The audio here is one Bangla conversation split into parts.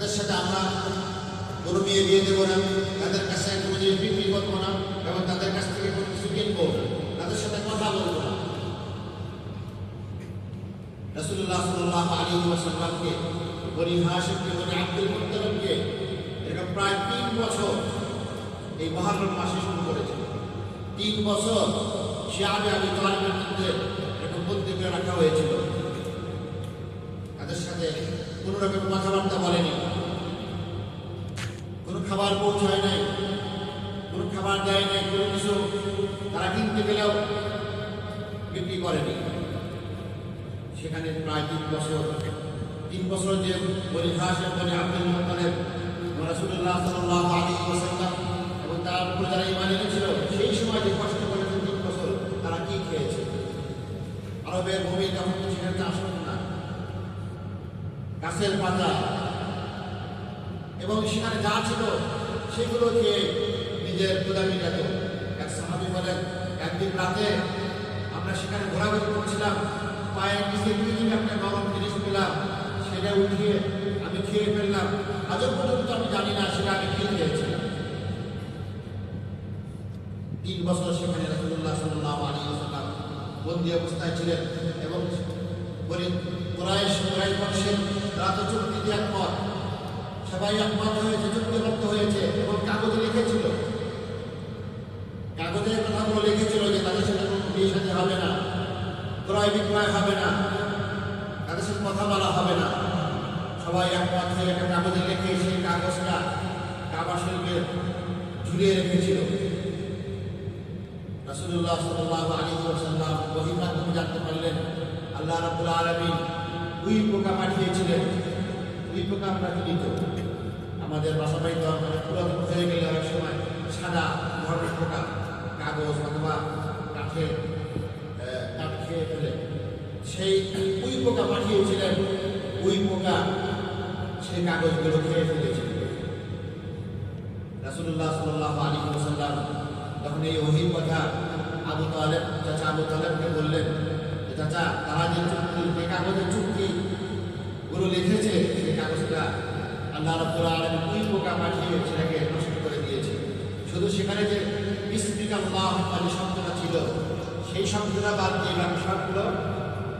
তাদের সাথে আমরা কোনো মেয়ে বিয়ে দেবো না, তাদের কাছে কোনো জিনিস বিক্রি করব না এবং তাদের কাছ থেকে কোনো কিছু কিনবো তাদের সাথে কথা বলব না। রসুল্লাহ সাল্লাহ আলী ওয়াসাল্লামকে, বনি হাসিমকে বনি আব্দুল মুত্তালিবকে এরকম প্রায় তিন বছর এই মহারম মাসে শুরু করেছে। তিন বছর সে আগে আগে তালিমের মধ্যে এরকম বন্দি করে রাখা হয়েছিল। তাদের সাথে কোনো রকম কথাবার্তা বলেনি। কোনো খাবার পৌঁছায় নাই, কোনো খাবার দেয় নাই, কোনো কিছু তারা কিনতে গেলেও বিক্রি করেনি। সেখানে প্রায় তিন বছর তিন বছর যে বলি বলি আব্দুল মোত্তালেব রাসুল্লাহ সাল্লাহ আলী এবং তার উপরে যারা ইমান এনেছিল, সেই সময় যে কষ্ট গাছের পাতা। এবং সেখানে যা ছিল সেগুলো খেয়ে নিজের ক্ষুদা মিটাত এক সাহাবি বলেন, একদিন রাতে আমরা সেখানে ঘোরাঘুরি করছিলাম, পায়ের নিচে দুই একটা নরম জিনিস পেলাম, সেটা উঠিয়ে আমি খেয়ে ফেললাম। আজও পর্যন্ত আমি জানি না সেটা আমি কি খেয়েছিলাম তিন বছর সেখানে রসুল্লাহ সাল্লাহ আলী সাল্লাম বন্দি অবস্থায় ছিলেন এবং বলি কোরআশ কোরআশ বংশের তারা তো চুক্তিতে একমত সবাই একমত হয়েছে, চুক্তিবদ্ধ হয়েছে এবং কাগজে লিখেছিল। কাগজে কথাগুলো লিখেছিল যে তাদের সাথে কোনো বিয়ে সাথে হবে না, ক্রয় বিক্রয় হবে না, তাদের সাথে কথা বলা হবে না। সবাই একমত হয়ে একটা কাগজে লিখে কাগজটা কাবা ঝুলিয়ে রেখেছিল। রাসূলুল্লাহ সাল্লাল্লাহু আলাইহি ওয়াসাল্লাম ওহীর মাধ্যমে জানতে পারলেন, আল্লাহ রাব্বুল আলামিন উই পোকা পাঠিয়েছিলেন। উই পোকা আমরা কি দিত আমাদের বাসা বাড়িতে অনেক পুরাতন হয়ে গেলে অনেক সময় সাদা ধরনের পোকা, কাগজ অথবা কাঠে কাঠ খেয়ে ফেলে। সেই উই পোকা পাঠিয়েছিলেন উই পোকা সেই কাগজগুলো খেয়ে ফেলেছিল। রাসূলুল্লাহ সাল্লাল্লাহু আলাইহি ওয়াসাল্লাম তখন এই ওহির কথা আবু তালেব, চাচা আবু তালেবকে বললেন চাচা, তারা যে চুক্তি, যে কাগজের চুক্তি গুলো লিখেছে, সেই কাগজটা আল্লাহ রাব্বুল আলামিন দুই পোকা পাঠিয়ে সেটাকে নষ্ট করে দিয়েছে। শুধু সেখানে যে বিস্মিকা আল্লাহ আলী শব্দটা ছিল, সেই শব্দটা বাদ দিয়ে বাকি সবগুলো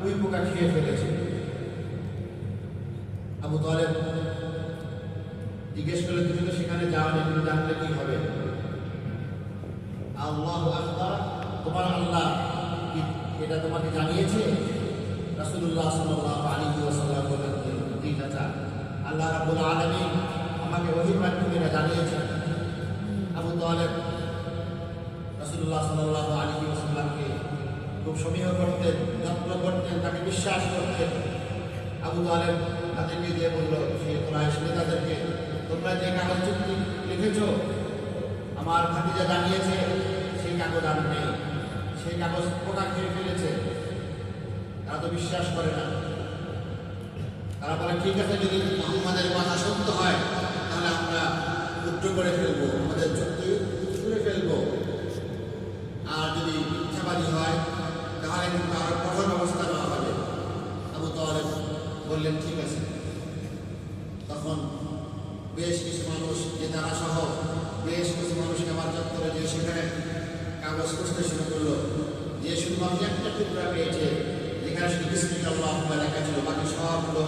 দুই পোকা খেয়ে ফেলেছে। আবু তালেব জিজ্ঞেস করলে তুমি তো সেখানে যাও নি তুমি জানলে কি হবে? আল্লাহ আকবার, তোমার আল্লাহ এটা তোমাকে জানিয়েছে আলাইহি ওয়াসাল্লাম বলেন যে, জি চাচা আল্লাহ রাব্বুল আলামিন আমাকে মাধ্যমে এটা জানিয়েছেন। আবু তালেব রাসুল্লাহ সাল্লাহ আলাইহি ওয়াসাল্লামকে খুব সমীহ করতেন যত্ন করতেন তাকে বিশ্বাস করতেন। আবু তালেব তাদেরকে দিয়ে বলল সে কোরআশ নেতাদেরকে তোমরা যে কাগজ চুক্তি লিখেছ আমার ভাতিজা জানিয়েছে সেই কাগজ আর নেই। সেই কাগজ পোকা খেয়ে ফেলেছে তারা তো বিশ্বাস করে না। তারা বলে, ঠিক আছে, যদি আমাদের কথা সত্য হয়, তাহলে আমরা উদ্র করে ফেলব, আমাদের চুক্তি তুলে ফেলব। আর যদি মিথ্যাবাদী হয়, তাহলে কিন্তু আরও কঠোর ব্যবস্থা নেওয়া হবে। আবু তাহলে বললেন, ঠিক আছে। তখন বেশ কিছু মানুষ যে তারা সহ বেশ কিছু মানুষকে আমার চত্বরে যে সেখানে কাগজ খুঁজতে শুরু করল। যে শুধুমাত্র একটা টুকরা পেয়েছে যেখানে শুধু বিস্মিত আল্লাহ লেখা ছিল বাকি সবগুলো